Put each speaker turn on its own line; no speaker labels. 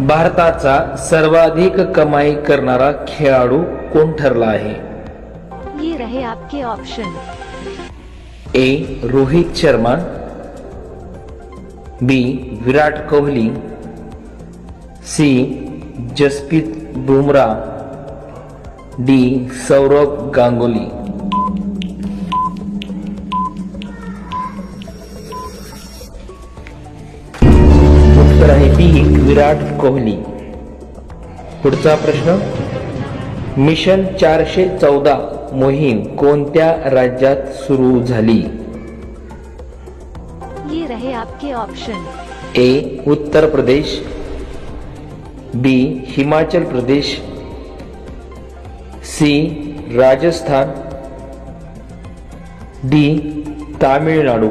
भारताचा सर्वाधिक कमाई करणारा खेळाडू कोण ठरला आहे?
ये रहे आपके option
A. Rohit Sharma. B. Virat Kohli. C. Jasprit Bumrah. D. Sourav Ganguly. उत्तर आहे बी विराट कोहली. पुढचा प्रश्न. मिशन चारशे चौदा मोहीम कोणत्या राज्यात सुरू झाली?
ये रहे आपके option
A Uttar Pradesh. B Himachal Pradesh. C Rajasthan. D Tamil Nadu.